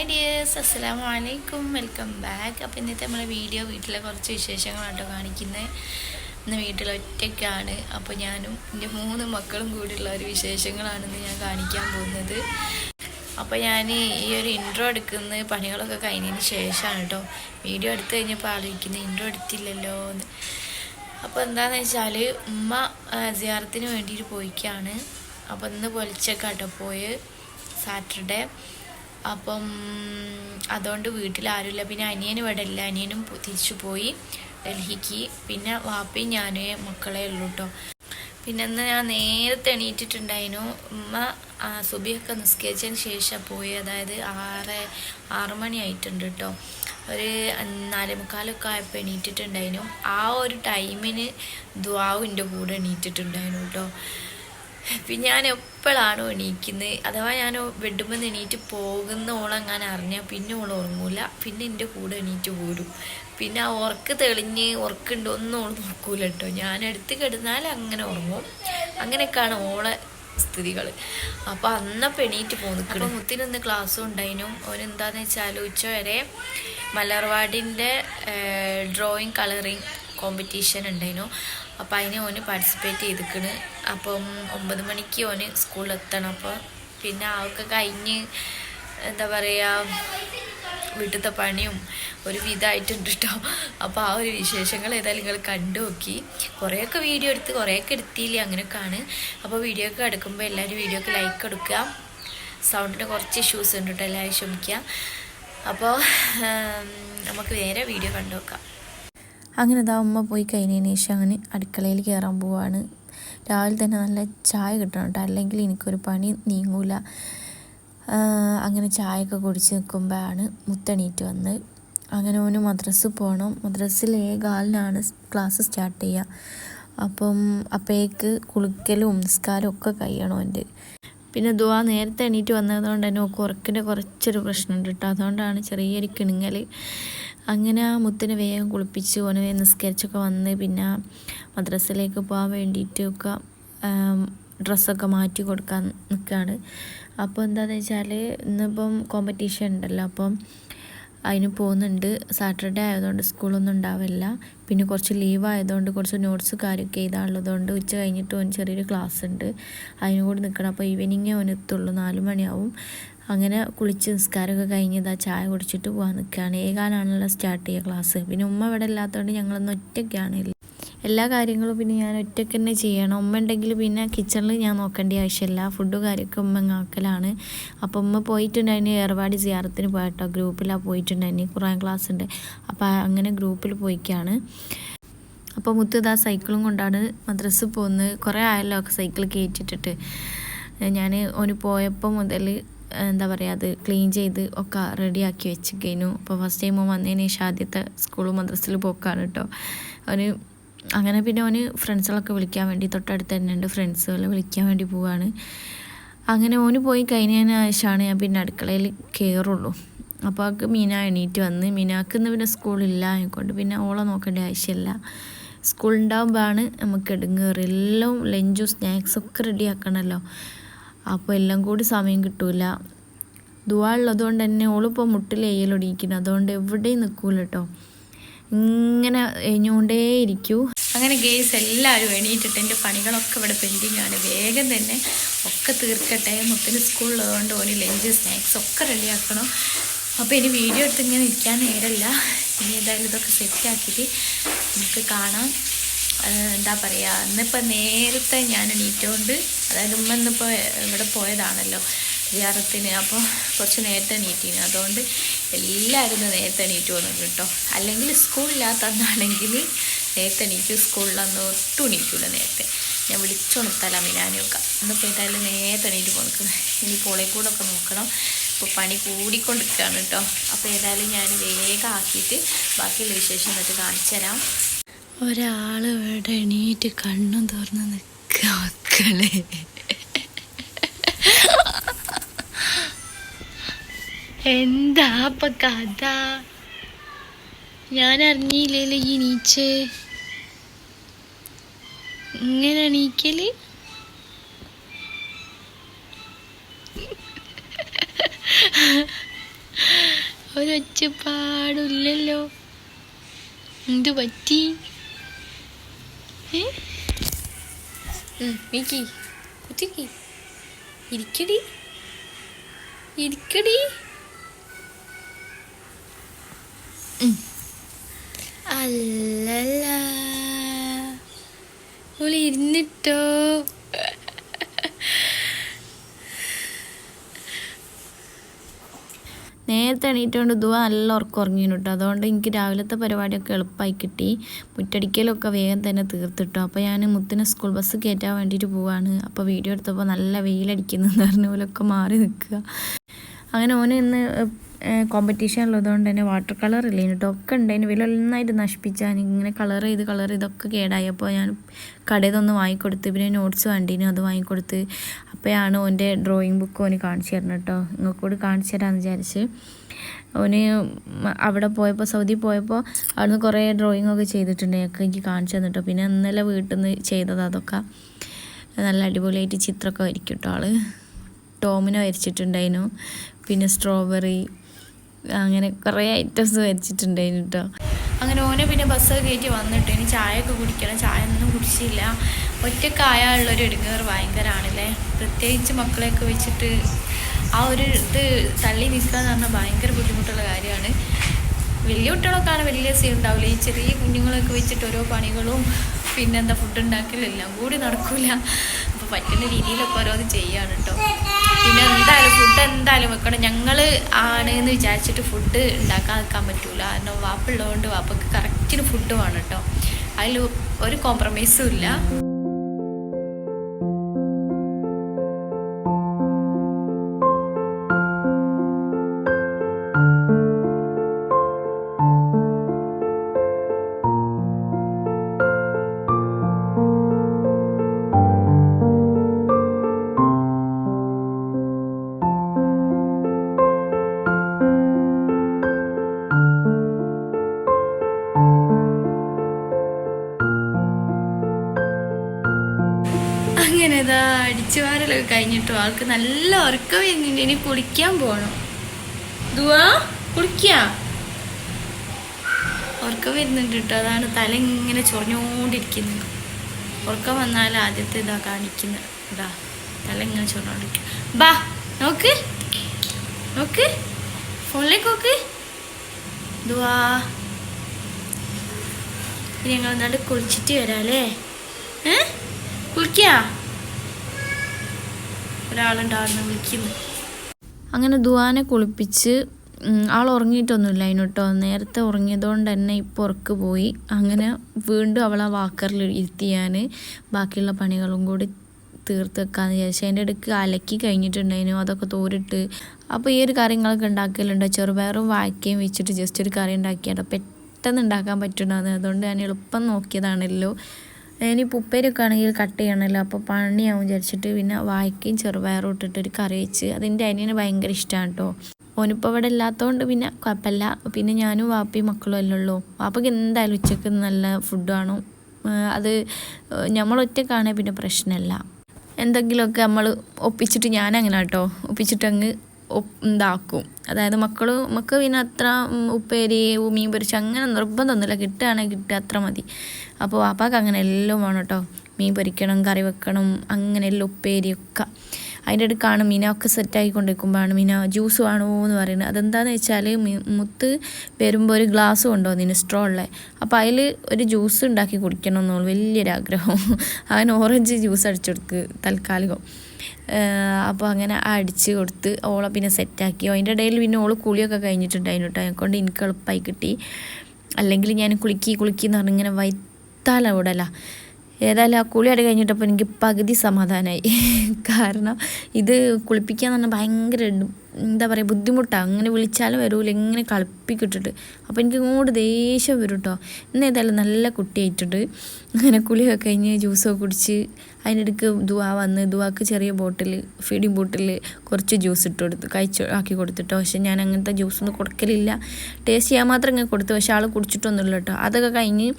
Hi dears അസ്സലാമു അലൈക്കും welcome back അപ്പോൾ ഇന്നത്തെ നമ്മളെ വീഡിയോ വീട്ടിലെ കുറച്ച് വിശേഷങ്ങളാട്ടോ കാണിക്കുന്നത് ഇന്ന് വീട്ടിൽ ഒറ്റയ്ക്കാണ്. അപ്പോൾ ഞാനും എന്റെ മൂന്ന് മക്കളും കൂടിയുള്ള ഒരു വിശേഷങ്ങളാണെന്ന് ഞാൻ കാണിക്കാൻ പോകുന്നത്. അപ്പോൾ ഞാൻ ഈ ഒരു ഇൻട്രോ എടുക്കുന്ന പണികളൊക്കെ കഴിഞ്ഞതിന് ശേഷമാണ് കേട്ടോ വീഡിയോ എടുത്തു കഴിഞ്ഞപ്പോൾ ആലോചിക്കുന്നത് ഇൻട്രോ എടുത്തില്ലല്ലോ. എന്ന് അപ്പോൾ എന്താണെന്ന് വെച്ചാൽ ഉമ്മ സിയാറത്തിന് വേണ്ടിയിട്ട് പോയിക്കാണ്. അപ്പോൾ ഇന്ന് പൊലിച്ചൊക്കെ കേട്ടോ പോയി. സാറ്റർഡേ. അപ്പം അതുകൊണ്ട് വീട്ടിൽ ആരുമില്ല പിന്നെ അനിയൻ ഇവിടെ ഇല്ല. അനിയനും തിരിച്ചു പോയി ഡൽഹിക്ക്. പിന്നെ വാപ്പയും ഞാനും മക്കളെ ഉള്ളൂ കേട്ടോ പിന്നെ ഇന്ന് ഞാൻ നേരത്തെ എണീറ്റിട്ടുണ്ടായിരുന്നു. ഉമ്മ സുബിയൊക്കെ നിസ്കരിച്ചതിന് ശേഷം പോയി. അതായത് ആറ് ആറ് മണി ആയിട്ടുണ്ട് കേട്ടോ ഒരു നാലേ മുക്കാലൊക്കെ ആയപ്പോൾ എണീറ്റിട്ടുണ്ടായിരുന്നു. ആ ഒരു ടൈമിന് ദ്വാവിന്റെ കൂടെ എണീറ്റിട്ടുണ്ടായിരുന്നു കേട്ടോ പിന്നെ ഞാൻ എപ്പോഴാണോ എണീക്കുന്നത് അഥവാ ഞാൻ ബെഡുമ്പോൾ എണീറ്റ് പോകുന്ന ഞാൻ അറിഞ്ഞാൽ പിന്നെ ഓൾ ഉറങ്ങൂല. പിന്നെ എന്റെ കൂടെ എണീറ്റ് പോരും. പിന്നെ ആ ഉറക്ക് തെളിഞ്ഞ് ഉറക്കുണ്ടോ ഒന്നും ഓൾ നോക്കൂല കേട്ടോ ഞാൻ എടുത്ത് കിടന്നാൽ അങ്ങനെ ഉറങ്ങും. അങ്ങനെയൊക്കെയാണ് ഓളെ സ്ഥിതികൾ അപ്പോൾ അന്നപ്പോൾ എണീറ്റ് പോന്നിക്കണം. മുത്തിനൊന്ന് ക്ലാസ്സും ഉണ്ടായിരുന്നു ഓനെന്താന്ന് വെച്ചാൽ ഉച്ച വരെ മലർവാടിന്റെ ഡ്രോയിങ് കളറിങ് കോമ്പറ്റീഷൻ ഉണ്ടായിരുന്നു. അപ്പോൾ അതിന് ഓന് പാർട്ടിസിപ്പേറ്റ് ചെയ്തിക്കണ്. അപ്പം ഒമ്പത് മണിക്ക് ഓന് സ്കൂളിൽ എത്തണം. അപ്പോൾ പിന്നെ അവൾക്ക് കഴിഞ്ഞ് എന്താ പറയുക വീട്ടിലത്തെ പണിയും ഒരു വിധമായിട്ടുണ്ട് കേട്ടോ അപ്പോൾ ആ ഒരു വിശേഷങ്ങൾ ഏതായാലും നിങ്ങൾ കണ്ടു നോക്കി. കുറേയൊക്കെ വീഡിയോ എടുത്ത് കുറേയൊക്കെ എടുത്തില്ല അങ്ങനെയൊക്കെയാണ്. അപ്പോൾ വീഡിയോ ഒക്കെ എടുക്കുമ്പോൾ എല്ലാവരും വീഡിയോക്ക് ലൈക്ക് എടുക്കുക സൗണ്ടിന് കുറച്ച് ഇഷ്യൂസ് ഉണ്ട് കേട്ടോ എല്ലാവരും ക്ഷമിക്കുക. അപ്പോൾ നമുക്ക് നേരെ വീഡിയോ കണ്ടു നോക്കാം. അങ്ങനെ ഇതാ ഉമ്മ പോയി കഴിഞ്ഞതിന് ശേഷം അങ്ങനെ അടുക്കളയിൽ കയറാൻ പോവാണ്. രാവിലെ തന്നെ നല്ല ചായ കിട്ടണം കേട്ടോ. അല്ലെങ്കിൽ എനിക്കൊരു പണി നീങ്ങൂല. അങ്ങനെ ചായയൊക്കെ കുടിച്ച് നിൽക്കുമ്പോഴാണ് മുത്തണീറ്റ് വന്ന്. അങ്ങനെ ഓന് മദ്രസ് പോകണം. ഏ ഏകാലിനാണ് ക്ലാസ് സ്റ്റാർട്ട് ചെയ്യുക. അപ്പം അപ്പേക്ക് കുളിക്കലും നിസ്കാരം ഒക്കെ കഴിയണം എന്റെ പിന്നെ ദുവാ നേരത്തെ എണീറ്റ് വന്നതുകൊണ്ട് തന്നെ ഉറക്കിന്റെ കുറച്ചൊരു പ്രശ്നമുണ്ട് കേട്ടോ. അതുകൊണ്ടാണ് ചെറിയൊരു കിണുങ്ങൽ. അങ്ങനെ ആ മുത്തിനെ വേഗം കുളിപ്പിച്ച് ഓനെ നിസ്കരിച്ചൊക്കെ വന്ന് പിന്നെ മദ്രസയിലേക്ക് പോകാൻ വേണ്ടിയിട്ടൊക്കെ ഡ്രസ്സൊക്കെ മാറ്റി കൊടുക്കാൻ നിൽക്കുകയാണ് അപ്പോൾ എന്താണെന്ന് വെച്ചാൽ ഇന്നിപ്പം കോമ്പറ്റീഷൻ ഉണ്ടല്ലോ. അപ്പം അതിന് പോകുന്നുണ്ട്. സാറ്റർഡേ ആയതുകൊണ്ട് സ്കൂളൊന്നും ഉണ്ടാവില്ല. പിന്നെ കുറച്ച് ലീവ് ആയതുകൊണ്ട് കുറച്ച് നോട്ട്സ് കാര്യമൊക്കെ എഴുതാനുള്ളതുകൊണ്ട് ഉച്ച കഴിഞ്ഞിട്ട് ഓൻ ചെറിയൊരു ക്ലാസ് ഉണ്ട്. അതിനും കൂടി നിൽക്കണം അപ്പോൾ ഈവനിങ്ങേ ഓനെത്തുള്ളൂ നാല് മണിയാവും. അങ്ങനെ കുളിച്ച് നിസ്കാരമൊക്കെ കഴിഞ്ഞ് ഇതാ ചായ കുടിച്ചിട്ട് പോകാൻ നിൽക്കുകയാണ്. ഏകാനാണല്ലോ സ്റ്റാർട്ട് ചെയ്യുക ക്ലാസ് പിന്നെ ഉമ്മ ഇവിടെ ഇല്ലാത്തതുകൊണ്ട് ഞങ്ങളൊന്നും ഒറ്റയ്ക്കാണ്. എല്ലാ കാര്യങ്ങളും പിന്നെ ഞാൻ ഒറ്റയ്ക്ക് തന്നെ ചെയ്യണം. ഉമ്മ ഉണ്ടെങ്കിൽ പിന്നെ കിച്ചണിൽ ഞാൻ നോക്കേണ്ട ആവശ്യമില്ല. ഫുഡ് കാര്യമൊക്കെ ഉമ്മ ആക്കലാണ്. അപ്പോൾ ഉമ്മ പോയിട്ടുണ്ടായിരുന്നു ഏർവാടി സിയാറത്തിന് പോയിട്ടോ. ഗ്രൂപ്പിലാണ് പോയിട്ടുണ്ടായിരുന്നു ഖുറാൻ ക്ലാസ് ഉണ്ട്. അപ്പോൾ അങ്ങനെ ഗ്രൂപ്പിൽ പോയിക്കാണ്. അപ്പോൾ മുത്തുദാ സൈക്കിളും കൊണ്ടാണ് മദ്രസ് പോകുന്നത് കുറേ ആയല്ലോ സൈക്കിൾ കയറ്റിട്ടിട്ട് ഞാൻ ഓന് പോയപ്പോൾ മുതൽ എന്താ പറയുക അത് ക്ലീൻ ചെയ്ത് ഒക്കെ റെഡിയാക്കി വെച്ച് കഴിഞ്ഞു അപ്പോൾ ഫസ്റ്റ് ടൈം വന്നതിന് ശേഷം ആദ്യത്തെ സ്കൂളും മദ്രസ്സിൽ പോക്കാണ് കേട്ടോ അവന് അങ്ങനെ പിന്നെ അവന് ഫ്രണ്ട്സുകളൊക്കെ വിളിക്കാൻ വേണ്ടി തൊട്ടടുത്ത് തന്നെ ഉണ്ട്. ഫ്രണ്ട്സുകൾ വിളിക്കാൻ വേണ്ടി പോവാണ്. അങ്ങനെ ഓന് പോയി കഴിഞ്ഞതിന് ശേഷമാണ് ഞാൻ പിന്നെ അടുക്കളയിൽ കയറുള്ളൂ അപ്പോൾ അവൾക്ക് മീന എണീറ്റ് വന്ന് മീനാക്ക് ഇന്ന് പിന്നെ സ്കൂളില്ല ആയിക്കൊണ്ട് പിന്നെ ഓളെ നോക്കേണ്ട ആവശ്യമില്ല സ്കൂളുണ്ടാകുമ്പോഴാണ് നമുക്ക് എടുങ്ങേറ്. എല്ലാം ലഞ്ചും സ്നാക്സും ഒക്കെ റെഡി ആക്കണമല്ലോ അപ്പോൾ എല്ലാം കൂടി സമയം കിട്ടൂല. ദുവാ ഉള്ളതുകൊണ്ട് തന്നെ ഓളിപ്പോൾ മുട്ടിൽ എയ്യലൊടിയിക്കുന്നു അതുകൊണ്ട് എവിടെയും നിൽക്കൂല കേട്ടോ ഇങ്ങനെ എഞ്ഞുകൊണ്ടേ ഇരിക്കൂ. അങ്ങനെ ഗെയ്സ് എല്ലാവരും എണീറ്റിട്ട് എന്റെ പണികളൊക്കെ ഇവിടെ പെൻഡിങ് ആണ്. വേഗം തന്നെ ഒക്കെ തീർക്കട്ടെ. മുത്തിന് സ്കൂളിലുള്ളതുകൊണ്ട് ഓന് ലഞ്ച് സ്നാക്സ് ഒക്കെ റെഡിയാക്കണം അപ്പോൾ ഇനി വീഡിയോ എടുത്ത് ഇങ്ങനെ ഇരിക്കാൻ നേരമില്ല ഇനി ഏതായാലും ഇതൊക്കെ സെറ്റ് സെറ്റാക്കിയിട്ട് നമുക്ക് കാണാം. എന്താ പറയുക ഇന്നിപ്പോൾ നേരത്തെ ഞാൻ എണീറ്റുകൊണ്ട് അതായത് ഉമ്മ ഇന്നിപ്പോൾ ഇവിടെ പോയതാണല്ലോ വിചാരത്തിന് അപ്പോൾ കുറച്ച് നേരത്തെ എണീറ്റിന്. അതുകൊണ്ട് എല്ലാവരും നേരത്തെ എണീറ്റ് പോകുന്നു കേട്ടോ. അല്ലെങ്കിൽ സ്കൂളില്ലാത്ത അന്നാണെങ്കിൽ നേരത്തെ എണീറ്റ് സ്കൂളിലൊന്നും ഒട്ടും എണീറ്റില്ല നേരത്തെ. ഞാൻ വിളിച്ചുണർത്താല മിനാനൊക്കെ ഇന്നിപ്പോൾ ഏതായാലും നേരത്തെ എണീറ്റ് പോകുന്നത് ഇനി പോളെ കൂടെ ഒക്കെ നോക്കണം. ഇപ്പോൾ പണി കൂടിക്കൊണ്ടിരിക്കുകയാണ് കേട്ടോ. അപ്പോൾ ഏതായാലും ഞാൻ വേഗം ആക്കിയിട്ട് ബാക്കിയുള്ള വിശേഷം എന്നിട്ട് കാണിച്ചു തരാം. ഒരാൾ ഇവിടെ എണീറ്റ് കണ്ണും തുറന്ന് നിൽക്കുക എന്താ അപ്പൊ കഥ? ഞാൻ അറിഞ്ഞില്ലല്ലോ ഈ നീച്ച് ഇങ്ങനെ എണീക്കൽ? ഒരൊച്ചപ്പാടില്ലല്ലോ എന്ത് പറ്റി? നീക്കി കുത്തിക്കി ഇരിക്കടി. ഇരിക്കടി. അല്ലല്ല. ഓൾ ഇരുന്നിട്ടോ? നേരത്തെ എണീറ്റുകൊണ്ട് ദുവ നല്ല ഉറക്കം ഉറങ്ങിയിരുന്നു കേട്ടോ അതുകൊണ്ട് എനിക്ക് രാവിലത്തെ പരിപാടിയൊക്കെ എളുപ്പമായി കിട്ടി. മുറ്റടിക്കലൊക്കെ വേഗം തന്നെ തീർത്തിട്ടോ. അപ്പോൾ ഞാൻ മുത്തിനെ സ്കൂൾ ബസ് കയറ്റാൻ വേണ്ടിയിട്ട് പോവാണ്. അപ്പോൾ വീഡിയോ എടുത്തപ്പോൾ നല്ല വെയിലടിക്കുന്നെന്ന് പറഞ്ഞ പോലൊക്കെ മാറി നിൽക്കുക. അങ്ങനെ ഓന് ഇന്ന് കോമ്പറ്റീഷൻ ഉള്ളതുകൊണ്ട് തന്നെ വാട്ടർ കളർ ഇല്ല? കേട്ടോ ഒക്കെ ഉണ്ടായിന് വില നന്നായിട്ട് നശിപ്പിച്ചാൽ ഇങ്ങനെ കളർ ചെയ്ത് കളർ ഇതൊക്കെ കേടായപ്പോൾ ഞാൻ കടയിൽ വാങ്ങിക്കൊടുത്ത് പിന്നെ നോട്ട്സ് വേണ്ടീന് അത് വാങ്ങിക്കൊടുത്ത് അപ്പോഴാണ് ഓന്റെ ഡ്രോയിങ് ബുക്ക് ഓന് കാണിച്ചു തരണം കേട്ടോ. ഇങ്ങക്കൂടി കൂടി കാണിച്ചു തരാമെന്ന് വിചാരിച്ച്. ഓന് അവിടെ പോയപ്പോൾ സൗദി പോയപ്പോൾ അവിടുന്ന് കുറേ ഡ്രോയിങ് ഒക്കെ ചെയ്തിട്ടുണ്ട്. ഒക്കെ എനിക്ക് കാണിച്ചു തന്നിട്ടോ. പിന്നെ ഇന്നലെ വീട്ടിൽ നിന്ന് ചെയ്തത് അതൊക്കെ നല്ല അടിപൊളിയായിട്ട് ചിത്രമൊക്കെ വരയ്ക്കും കേട്ടോ ആൾ. ടോമിനെ വരച്ചിട്ടുണ്ടായിരുന്നു. പിന്നെ സ്ട്രോബെറി അങ്ങനെ കുറേ ഐറ്റംസ് വരച്ചിട്ടുണ്ടായിരുന്നു കേട്ടോ. അങ്ങനെ ഓനെ പിന്നെ ബസ് കയറ്റി വന്നിട്ട് ഇനി ചായയൊക്കെ കുടിക്കണം. ചായ ഒന്നും കുടിച്ചില്ല. ഒറ്റക്കായുള്ളൊരു ഇടുങ്ങേറ് ഭയങ്കരമാണല്ലേ പ്രത്യേകിച്ച് മക്കളെയൊക്കെ വെച്ചിട്ട് ആ ഒരു ഇത് തള്ളി നിൽക്കുക എന്ന് പറഞ്ഞാൽ ഭയങ്കര ബുദ്ധിമുട്ടുള്ള കാര്യമാണ്. വലിയ കുട്ടികളൊക്കെ ആണ് വലിയ സീൻ ഉണ്ടാവില്ല? ഈ ചെറിയ കുഞ്ഞുങ്ങളൊക്കെ വെച്ചിട്ട് ഓരോ പണികളും പിന്നെന്താ ഫുഡ് ഉണ്ടാക്കലും എല്ലാം കൂടി നടക്കില്ല അപ്പോൾ പറ്റുന്ന രീതിയിലൊക്കെ ഓരോന്ന് ചെയ്യാണ് കേട്ടോ. എന്തായാലും വെക്കണം. ഞങ്ങൾ ആണ് എന്ന് വിചാരിച്ചിട്ട് ഫുഡ് ഉണ്ടാക്കാൻ നിൽക്കാൻ പറ്റൂല. കാരണം വാപ്പുള്ളതുകൊണ്ട് വാപ്പക്ക് കറക്റ്റിന് ഫുഡ് വേണം കേട്ടോ അതിൽ ഒരു കോംപ്രമൈസും ഇല്ല. അങ്ങനെ ഇതാ അടിച്ചുവാരലൊക്കെ കഴിഞ്ഞിട്ടു ആൾക്ക് നല്ല ഉറക്കം വരുന്നുണ്ട്. ഇനി കുളിക്കാൻ പോകണം ദുവാ കുളിക്കാം. ഉറക്കം വരുന്നുണ്ട് കേട്ടോ. അതാണ് തല ഇങ്ങനെ ചൊറിഞ്ഞോണ്ടിരിക്കുന്നത്. ഉറക്കം വന്നാൽ ആദ്യത്തെ ഇതാ കാണിക്കുന്നത്. ഇതാ തല ഇങ്ങനെ ചൊറിഞ്ഞോണ്ടിരിക്കുക. ബാ നോക്ക്. നോക്ക്. ഫോണിലേക്ക് നോക്ക്. ദുവാ. ഞങ്ങൾ എന്നാണ്ട് കുളിച്ചിട്ട് വരാല്ലേ ഏ? അങ്ങനെ ദുവാനെ കുളിപ്പിച്ച് ആൾ ഉറങ്ങിയിട്ടൊന്നുമില്ല അതിനോട്ടോ. നേരത്തെ ഉറങ്ങിയതുകൊണ്ട് തന്നെ ഇപ്പോൾ ഉറക്ക് പോയി. അങ്ങനെ വീണ്ടും അവളെ വാക്കറിൽ ഇരുത്തി ബാക്കിയുള്ള പണികളും കൂടി തീർത്ത് വെക്കാമെന്ന് വിചാരിച്ചു. അതിന്റെ ഇടയ്ക്ക് അലക്കി കഴിഞ്ഞിട്ടുണ്ടായിരുന്നു. അതൊക്കെ തോരിട്ട്. അപ്പോൾ ഈ ഒരു കാര്യങ്ങളൊക്കെ ഉണ്ടാക്കലുണ്ട്? ചെറുപയറും വാഴക്കയും വെച്ചിട്ട് ജസ്റ്റ് ഒരു കറി ഉണ്ടാക്കിയാട്ടോ പെട്ടെന്ന് ഉണ്ടാക്കാൻ പറ്റുന്നത് അതുകൊണ്ട് ഞാൻ എളുപ്പം നോക്കിയതാണല്ലോ. ഇനി ഉപ്പേരൊക്കെ ആണെങ്കിൽ കട്ട് ചെയ്യണമല്ലോ അപ്പോൾ പണിയാവും വിചാരിച്ചിട്ട് പിന്നെ വായിക്കുകയും ചെറുപയറും ഇട്ടിട്ട് ഒരു കറി വെച്ച്. അതിന്റെ അനിയന് ഭയങ്കര ഇഷ്ടമാണ് കേട്ടോ ഓനിപ്പോൾ ഇവിടെ ഇല്ലാത്തതുകൊണ്ട് പിന്നെ കുഴപ്പമില്ല. പിന്നെ ഞാനും വാപ്പയും മക്കളും അല്ലേ ഉള്ളൂ. വാപ്പയ്ക്ക് എന്തായാലും ഉച്ചയ്ക്ക് നല്ല ഫുഡ് അത് നമ്മൾ പിന്നെ പ്രശ്നമല്ല. എന്തെങ്കിലുമൊക്കെ നമ്മൾ ഒപ്പിച്ചിട്ട് ഞാനങ്ങനെ കേട്ടോ ഒപ്പിച്ചിട്ട് അങ്ങ് ഇതാക്കും. അതായത് മക്കൾ മക്കൾ പിന്നെ അത്ര ഉപ്പേരി മീൻ പൊരിച്ച് അങ്ങനെ നിർബന്ധമൊന്നുമില്ല. കിട്ടുകയാണെങ്കിൽ കിട്ടുക അത്ര മതി. അപ്പോൾ വാപ്പാക്ക് അങ്ങനെ എല്ലാം വേണം കേട്ടോ. മീൻ പൊരിക്കണം കറി വെക്കണം അങ്ങനെ എല്ലാം ഉപ്പേരിയൊക്കെ അതിന്റെ അടുക്കാണ് മീനൊക്കെ സെറ്റാക്കി കൊണ്ടിരിക്കുമ്പോഴാണ് മീന ജ്യൂസ് വേണോ എന്ന് പറയുന്നത്. അതെന്താണെന്ന് വെച്ചാൽ മുത്ത് വരുമ്പോൾ ഒരു ഗ്ലാസ് കൊണ്ടുവന്നിന് സ്ട്രോ ഉള്ളത് അപ്പോൾ അതിൽ ഒരു ജ്യൂസ് ഉണ്ടാക്കി കുടിക്കണം എന്നുള്ള വലിയൊരാഗ്രഹം അവൻ ഓറഞ്ച് ജ്യൂസ് അടിച്ചു കൊടുക്ക് തൽക്കാലികം. അപ്പോൾ അങ്ങനെ അടിച്ച് കൊടുത്ത് ഓളെ പിന്നെ സെറ്റാക്കി. അതിന്റെ ഇടയിൽ പിന്നെ ഓൾ കുളിയൊക്കെ കഴിഞ്ഞിട്ടുണ്ടായിരുന്നു കേട്ടോ കൊണ്ട് എനിക്ക് എളുപ്പമായി കിട്ടി. അല്ലെങ്കിൽ ഞാൻ കുളിക്കി കുളിക്കി എന്ന് പറഞ്ഞ് ഇങ്ങനെ വൈത്താല ഓടല ഏതായാലും ആ കുളിയോടെ കഴിഞ്ഞിട്ടപ്പോൾ എനിക്ക് പകുതി സമാധാനമായി കാരണം ഇത് കുളിപ്പിക്കാൻ പറഞ്ഞാൽ ഭയങ്കര എന്താ പറയുക ബുദ്ധിമുട്ടാണ് അങ്ങനെ വിളിച്ചാലും വരൂല ഇങ്ങനെ കളിപ്പിക്കിട്ടിട്ട്. അപ്പോൾ എനിക്ക് ഇങ്ങോട്ട് ദേഷ്യം വരും കേട്ടോ ഇന്ന് ഏതായാലും നല്ല കുട്ടിയായിട്ടുണ്ട്. അങ്ങനെ കുളിയൊക്കെ കഴിഞ്ഞ് ജ്യൂസൊക്കെ കുടിച്ച് അതിനിടയ്ക്ക് ദുവാ വന്ന് ദുവാക്ക് ചെറിയ ബോട്ടിൽ ഫീഡിങ് ബോട്ടിൽ കുറച്ച് ജ്യൂസ് ഇട്ട് കൊടുത്ത് കഴിച്ച് ആക്കി കൊടുത്തിട്ടോ. പക്ഷെ ഞാൻ അങ്ങനത്തെ ജ്യൂസൊന്നും കൊടുക്കലില്ല. ടേസ്റ്റ് ചെയ്യാൻ മാത്രം ഇങ്ങനെ കൊടുത്തു പക്ഷെ ആൾ കുടിച്ചിട്ടൊന്നുമില്ല കേട്ടോ അതൊക്കെ കഴിഞ്ഞ്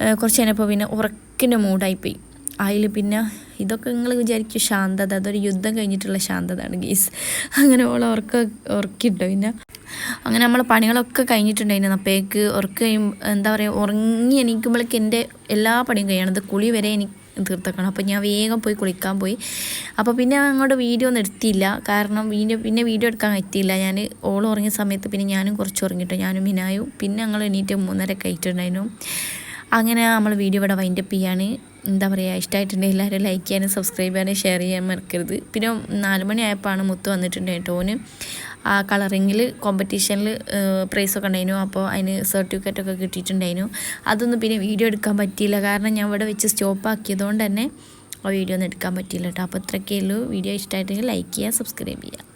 കുറച്ച് കഴിഞ്ഞപ്പോൾ പിന്നെ ഉറക്കിന്റെ മൂഡായിപ്പോയി. അതിൽ പിന്നെ ഇതൊക്കെ നിങ്ങൾ വിചാരിക്കും ശാന്തത അതൊരു യുദ്ധം കഴിഞ്ഞിട്ടുള്ള ശാന്തതയാണ് ഗീസ്. അങ്ങനെ ഓളെ ഉറക്ക ഉറക്കിട്ടോ പിന്നെ. അങ്ങനെ നമ്മൾ പണികളൊക്കെ കഴിഞ്ഞിട്ടുണ്ടായിരുന്നു. അപ്പോഴേക്ക് ഉറക്ക എന്താ പറയുക ഉറങ്ങി എണീക്കുമ്പോഴേക്ക് എന്റെ എല്ലാ പണിയും കഴിയണം. ഇത് കുളി വരെ എനിക്ക് തീർത്തേക്കണം. അപ്പോൾ ഞാൻ വേഗം പോയി കുളിക്കാൻ പോയി. അപ്പോൾ പിന്നെ അങ്ങോട്ട് വീഡിയോ ഒന്നും എടുത്തില്ല. കാരണം വീഡിയോ പിന്നെ വീഡിയോ എടുക്കാൻ എത്തിയില്ല ഞാൻ ഓളം ഉറങ്ങിയ സമയത്ത് പിന്നെ ഞാനും കുറച്ച് ഉറങ്ങിയിട്ടു ഞാനും മിനായും പിന്നെ ഞങ്ങൾ എണീറ്റ് മൂന്നര കഴിച്ചിട്ടുണ്ടായിരുന്നു അങ്ങനെ നമ്മൾ വീഡിയോ ഇവിടെ വൈൻഡപ്പ് ചെയ്യാണ്. എന്താ പറയുക ഇഷ്ടമായിട്ടുണ്ടെങ്കിൽ എല്ലാവരും ലൈക്ക് ചെയ്യാനും സബ്സ്ക്രൈബ് ചെയ്യാനും ഷെയർ ചെയ്യാൻ മറക്കരുത്. പിന്നെ നാല് മണിയായപ്പോഴാണ് മുത്ത് വന്നിട്ടുണ്ട് കേട്ടോ ആ കളറിങ്ങിൽ കോമ്പറ്റീഷനിൽ പ്രൈസൊക്കെ ഉണ്ടായിരുന്നു. അപ്പോൾ അതിന് സർട്ടിഫിക്കറ്റൊക്കെ കിട്ടിയിട്ടുണ്ടായിരുന്നു. അതൊന്നും പിന്നെ വീഡിയോ എടുക്കാൻ പറ്റിയില്ല. കാരണം ഞാൻ ഇവിടെ വെച്ച് സ്റ്റോപ്പ് ആക്കിയതുകൊണ്ട് തന്നെ ആ വീഡിയോ ഒന്നും എടുക്കാൻ പറ്റിയില്ല കേട്ടോ. അപ്പോൾ ഇത്രയൊക്കെ ഉള്ളൂ. വീഡിയോ ഇഷ്ടമായിട്ടെങ്കിൽ ലൈക്ക് ചെയ്യുക സബ്സ്ക്രൈബ് ചെയ്യുക.